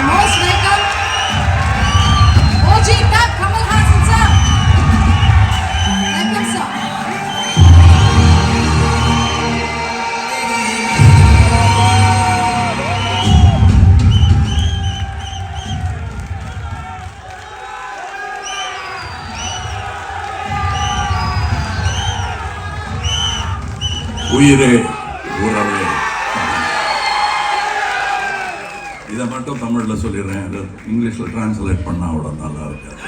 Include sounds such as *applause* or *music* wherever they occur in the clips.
The most welcome, OG Duck தமிழில் சொல்லிடுறேன். இங்கிலீஷில் டிரான்ஸ்லேட் பண்ணால் அவ்வளோ நல்லா இருக்காது.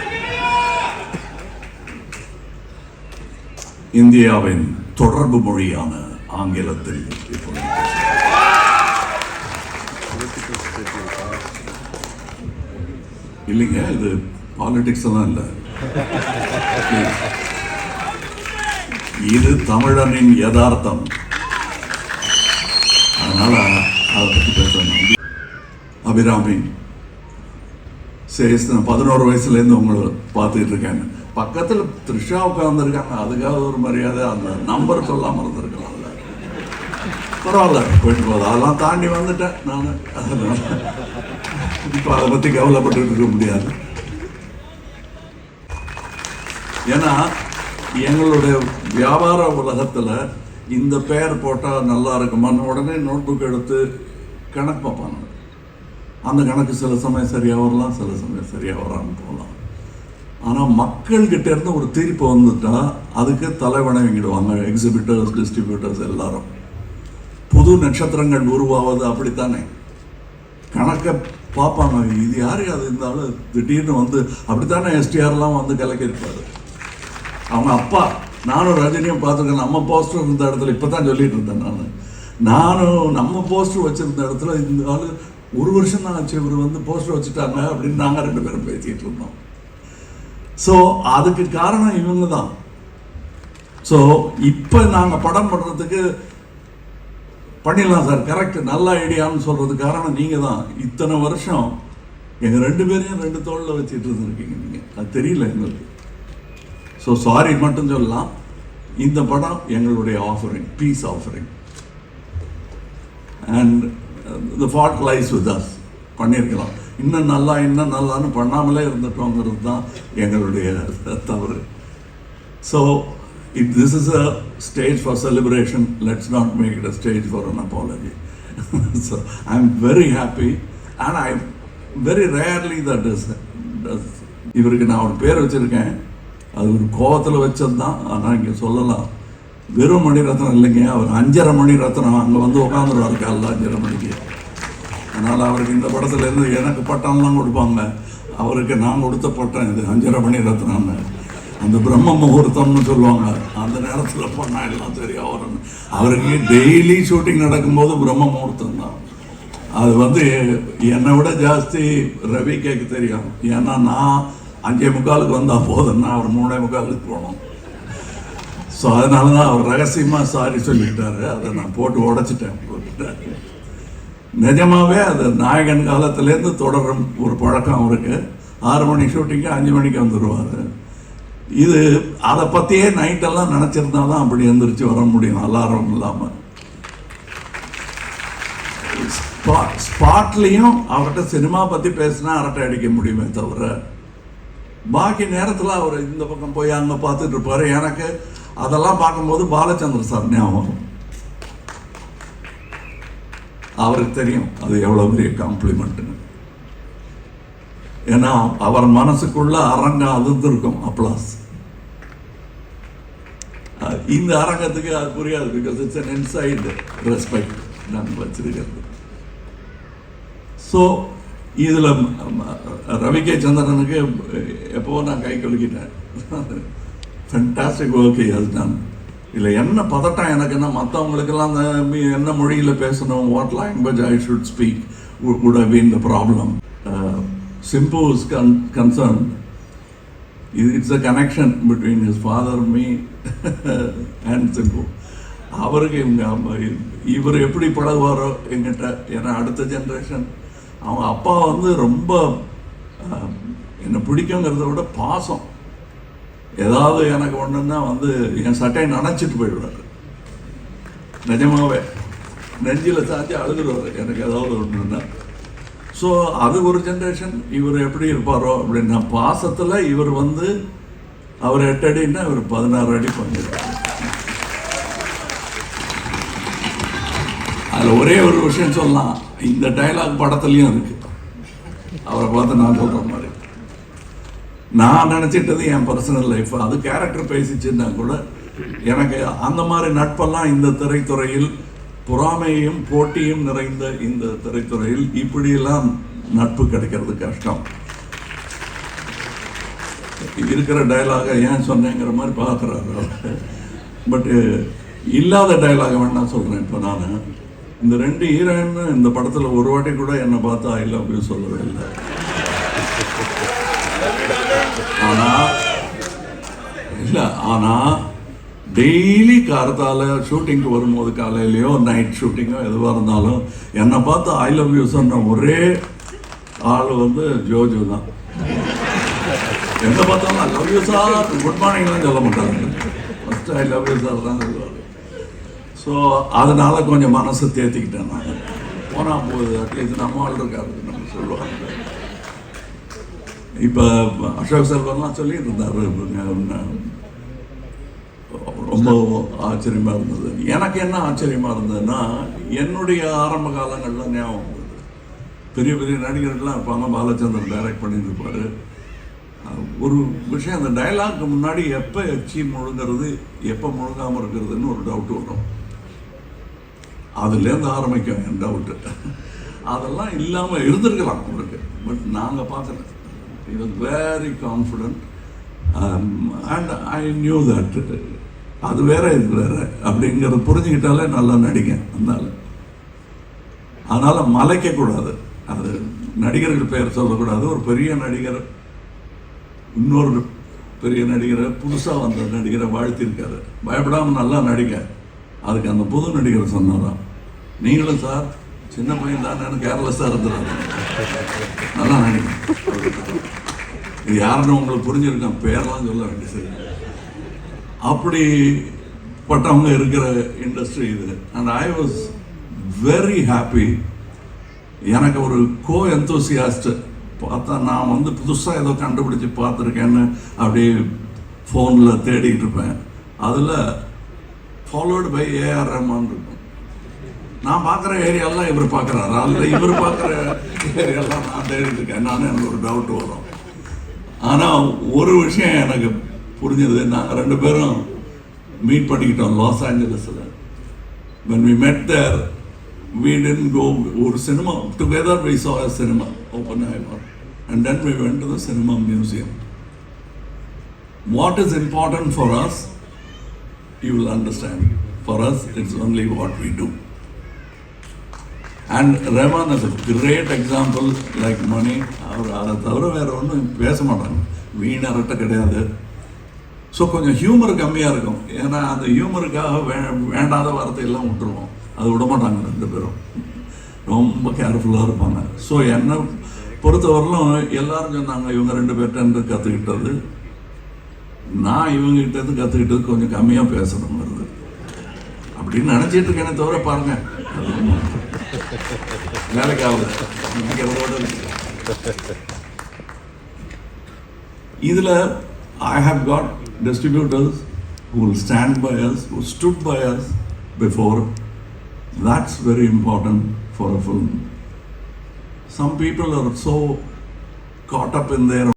இந்தியாவின் தொடர்பு மொழியான ஆங்கிலத்தில் இப்பொழுது. இல்லைங்க இது பாலிடிக்ஸ் எல்லாம் இல்லை. இது தமிழனின் யதார்த்தம். அதனால அதை பற்றி பேசணும் அபிராமி சேஸ் நான் பதினோரு வயசுலேருந்து உங்களை பார்த்துட்டு இருக்கேன் பக்கத்தில் த்ரிஷா உட்காந்துருக்காங்க அதுக்காக ஒரு மரியாதை அந்த நம்பர் சொல்லாமல் இருந்திருக்கலாம்ல பரவாயில்ல போயிட்டு போதும் அதெல்லாம் தாண்டி வந்துட்டேன் நான் அதனால் இப்போ அதை பற்றி கவலைப்பட்டு இருக்க முடியாது ஏன்னா எங்களுடைய வியாபார உலகத்தில் இந்த பெயர் போட்டால் நல்லா இருக்குமான்னு உடனே நோட் புக் எடுத்து கணக்கு பார்ப்பாங்க அந்த கணக்கு சில சமயம் சரியாக வரலாம் சில சமயம் சரியாக வராமல் போகலாம். ஆனால் மக்கள்கிட்ட இருந்து ஒரு தீர்ப்பு வந்துட்டா அதுக்கு தலைவணங்கிடுவாங்க எக்ஸிபிட்டர்ஸ் டிஸ்ட்ரிபியூட்டர்ஸ் எல்லாரும். புது நட்சத்திரங்கள் உருவாவது அப்படித்தானே? கணக்கை பார்ப்பாங்க. இது யார்? அது இருந்தாலும் திடீர்னு வந்து அப்படித்தானே எஸ்டிஆர்லாம் வந்து கலக்கியிருப்பாரு. அவங்க அப்பா நானும் ரஜினியும் பார்த்துருக்கேன். நம்ம போஸ்டர் இருந்த இடத்துல இப்போ தான் சொல்லிட்டு இருந்தேன் நான். நானும் நம்ம போஸ்டர் வச்சுருந்த இடத்துல இந்த ஆளு ஒரு வருஷம் தான் ஆச்சு இவர் வந்து போஸ்டர் வச்சுட்டாங்க அப்படின்னு நாங்கள் ரெண்டு பேரும் பேசிகிட்டு இருந்தோம். ஸோ அதுக்கு காரணம் இவங்க தான். ஸோ இப்போ நாங்கள் படம் பண்ணுறதுக்கு பண்ணிடலாம் சார் கரெக்ட் நல்ல ஐடியான்னு சொல்கிறதுக்கு காரணம் நீங்கள் தான். இத்தனை வருஷம் எங்கள் ரெண்டு பேரையும் ரெண்டு தோளில் வச்சுட்டு இருந்திருக்கீங்க நீங்கள் அது தெரியல எங்களுக்கு. ஸோ சாரி மட்டும் சொல்லலாம். இந்த படம் எங்களுடைய offering peace offering and the fault lies with us பண்ணியிருக்கலாம். இன்னும் நல்லா இன்னும் நல்லான்னு பண்ணாமலே இருந்துட்டோங்கிறது தான் எங்களுடைய தவறு. So it this is a stage for celebration let's not make it a stage for an apology so I am very happy and I very rarely that is இவருக்கு நான் ஒரு பேர் வச்சுருக்கேன். அது ஒரு கோபத்தில் வச்சது தான் ஆனால் இங்கே சொல்லலாம். வெறும் மணி ரத்னம் இல்லைங்க. அவர் அஞ்சரை மணி ரத்னம் அங்கே வந்து உட்காந்துருவார் காலைல அஞ்சரை மணிக்கு. அதனால் அவருக்கு இந்த படத்துலேருந்து எனக்கு பட்டம்லாம் கொடுப்பாங்க. அவருக்கு நான் கொடுத்த பட்டம் இது அஞ்சரை மணி ரத்னம்னு அந்த பிரம்ம முகூர்த்தம்னு சொல்லுவாங்க. அந்த நேரத்தில் பண்ணால் எல்லாம் சரியா வரும் அவருக்கு டெய்லி ஷூட்டிங் நடக்கும்போது பிரம்ம முகூர்த்தம் தான். அது வந்து என்னை விட ஜாஸ்தி ரவி கேட்க தெரியும். ஏன்னா நான் அஞ்சே முக்காலுக்கு வந்தால் போதும்னா அவர் மூணே முக்காலுக்கு போனோம் ஸோ அதனால தான் அவர் ரகசியமாக சாரி சொல்லிட்டாரு. அதை நான் போட்டு உடச்சிட்டேன். போட்டுட்டாரு நிஜமாகவே அது நாயகன் காலத்துலேருந்து தொடரும் ஒரு பழக்கம் அவருக்கு. ஆறு மணி ஷூட்டிங்கு அஞ்சு மணிக்கு வந்துடுவார் இது அதை பற்றியே நைட்டெல்லாம் நினச்சிருந்தா தான் அப்படி எந்திரிச்சு வர முடியும் அலாரம் இல்லாமல் ஸ்பா ஸ்பாட்லேயும் அவர்கிட்ட சினிமா பற்றி பேசினா அரட்டை அடிக்க முடியுமே தவிர பாக்கி நேரத்தில் அவர் இந்த பக்கம் போய் அங்கே பார்த்துட்டு இருப்பார். எனக்கு அதெல்லாம் பார்க்கும்போது பாலச்சந்திர சார் ஞாபகம். அவருக்கு தெரியும் அது எவ்வளோ பெரிய காம்ப்ளிமெண்ட்டுன்னு ஏன்னா அவர் மனசுக்குள்ள அரங்கம் அதிர்ந்திருக்கும் அப்ளாஸ் இந்த அரங்கத்துக்கு அது புரியாது because it's an inside respect நான் வச்சிருக்கிறது. ஸோ இதில் ரவிகே சந்திரனுக்கு எப்போ நான் கை கொலுக்கிட்டேன் ஃபென்டாஸ்டிக் ஒர்க் ஹஸ் டன் இதில் என்ன பதட்டம் எனக்குன்னா மற்றவங்களுக்கெல்லாம் அந்த மீ- என்ன மொழியில் பேசணும் what language I should speak would have been the problem. Uh, Simpu is con- concerned. It- It's a connection between his father, me, *laughs* and அவருக்கு இவங்க இவர் எப்படி பழகுவாரோ எங்கிட்ட ஏன்னா அடுத்த ஜென்ரேஷன் அவங்க அப்பா வந்து ரொம்ப uh, என்னை பிடிக்குங்கிறத விட பாசம் ஏதாவது எனக்கு ஒன்றுன்னா வந்து என் சட்டையை நனைச்சிட்டு போயிடுவார். நிஜமாவே. நெஞ்சில் சாத்தி அழுதுடுவார் எனக்கு ஏதாவது ஒன்றுன்னா ஸோ அது ஒரு ஜென்ரேஷன் இவர் எப்படி இருப்பாரோ அப்படின்னா பாசத்தில் இவர் வந்து அவர் எட்டு அடின்னா இவர் பதினாறு அடி பண்ணிருக்காரு அதில் ஒரே ஒரு விஷயம் சொல்லலாம். இந்த டைலாக் படத்துலையும் இருக்கு. அவரை பார்த்து நான் சொல்கிற மாதிரி. நான் நினச்சிட்டது என் பர்சனல் லைஃப் அது கேரக்டர் பேசிச்சுன்னா கூட எனக்கு அந்த மாதிரி நட்பெல்லாம் இந்த திரைத்துறையில் பொறாமையும் போட்டியும் நிறைந்த இந்த திரைத்துறையில் இப்படியெல்லாம் நட்பு கிடைக்கிறது கஷ்டம். இருக்கிற டயலாக ஏன் சொன்னேங்கிற மாதிரி பார்க்குறாரு பட்டு இல்லாத டயலாக வேணா சொல்கிறேன் இப்போ நான். இந்த ரெண்டு ஹீரோயின் இந்த படத்தில் ஒரு வாட்டி கூட என்னை பார்த்து ஐ லவ் யூ சொல்லவே இல்லை. ஆனால் இல்லை ஆனால் டெய்லி காரத்தால ஷூட்டிங்க்கு வரும்போது காலையிலையோ நைட் ஷூட்டிங்கோ எதுவாக இருந்தாலும் என்னை பார்த்து ஐ லவ் யூ சொன்ன ஒரே ஆள் வந்து ஜோஜோ தான். எங்கே பார்த்தாலும் I love you sir good மார்னிங்லாம் சொல்ல மாட்டாங்க. First I love you sir தான் சொல்லுவாங்க. ஸோ அதனால கொஞ்சம் மனசு தேத்திக்கிட்டேன் நான். போனால் போகுது அட்லீஸ்ட் நம்ம ஆள் இருக்காரு நம்ம சொல்லுவாங்க. இப்போ அசோக் செல்வன்லாம் சொல்லிட்டு இருந்தார் ரொம்ப ஆச்சரியமாக இருந்தது. எனக்கு என்ன ஆச்சரியமாக இருந்ததுன்னா என்னுடைய ஆரம்ப காலங்களில் ஞாபகம் வந்தது. பெரிய பெரிய நடிகர்கள்லாம் இருப்பாங்க பாலச்சந்திரன் டைரக்ட் பண்ணியிருப்பார். ஒரு விஷயம் அந்த டைலாக்கு முன்னாடி எப்போ எச்சி முழுங்கிறது எப்போ முழுங்காமல் இருக்கிறதுன்னு ஒரு டவுட் வரும். அதுலேருந்து ஆரம்பிக்கும் என் டவுட்டு அதெல்லாம் இல்லாமல் இருந்திருக்கலாம் உங்களுக்கு பட் நாங்கள் பார்க்கல. இது very confident and I knew that அது வேற இது வேற. அப்படிங்கிறத புரிஞ்சுக்கிட்டாலே நல்லா நடிங்க அதனால அதனால் மலைக்கக்கூடாது அது நடிகர்கள் பெயர் சொல்லக்கூடாது. ஒரு பெரிய நடிகர் இன்னொரு பெரிய நடிகரை புதுசாக வந்த நடிகரை வாழ்த்திருக்காரு பயப்படாமல் நல்லா நடிக்க அதுக்கு அந்த புது நடிகர் சொன்னாராம். நீங்களும் சார் சின்ன பையன் தானே கேர்லெஸ்ஸாக இருந்துறாரு நல்லா நினைக்கிறேன். இது யாருன்னு உங்களுக்கு புரிஞ்சிருக்கேன் பேரெல்லாம் சொல்ல வேண்டிய சரியில்லை அப்படி பட்டவங்க இருக்கிற இண்டஸ்ட்ரி இது. And I was very happy எனக்கு ஒரு கோ எந்தோசியாஸ்ட் பார்த்தா நான் வந்து புதுசாக ஏதோ கண்டுபிடிச்சி பார்த்துருக்கேன்னு அப்படியே ஃபோனில் தேடிட்டு இருப்பேன். அதில் ஃபாலோடு பை ஏஆர் ரஹ்மான் இருக்கும். நான் பார்க்குற ஏரியாலாம் இவர் பார்க்குறாரு அதில் இவர் பார்க்குற ஏரியாலாம் நான் தேடிட்டு இருக்கேன் நானும் எனக்கு ஒரு டவுட் வரும் ஆனால் ஒரு விஷயம் எனக்கு புரிஞ்சது நாங்கள் ரெண்டு பேரும் மீட் பண்ணிக்கிட்டோம் லாஸ் ஏஞ்சலஸில் when we met there we didn't go ஒரு cinema together we saw a cinema Oppenheimer and then we went to the cinema museum what is important for us you will understand for us it's only what we do and Rahman is a great example like அவர் அதை தவிர வேறு ஒன்றும் பேச மாட்டாங்க. வீண் அரட்டை கிடையாது. ஸோ கொஞ்சம் ஹியூமர் கம்மியாக இருக்கும். ஏன்னா அந்த ஹியூமருக்காக வே வேண்டாத வார்த்தையெல்லாம் விட்டுருவோம். அது விட மாட்டாங்க ரெண்டு பேரும். ரொம்ப கேர்ஃபுல்லாக இருப்பாங்க. ஸோ என்னை பொறுத்தவரையிலும் எல்லாரும் சொன்னாங்க இவங்க ரெண்டு பேர்கிட்ட கற்றுக்கிட்டது நான் இவங்ககிட்டேருந்து கற்றுக்கிட்டது கொஞ்சம் கம்மியாக பேசணுங்கிறது. அப்படின்னு நினச்சிட்டு இருக்கேனே தவிர பாருங்கள் அது ஒண்ணும் வேலைக்கு ஆகுது நம்பிக்கையோட இருக்கு இதில் I have got distributors who will stand by us, who stood by us before. That's very important for a film. Some people are so caught up in their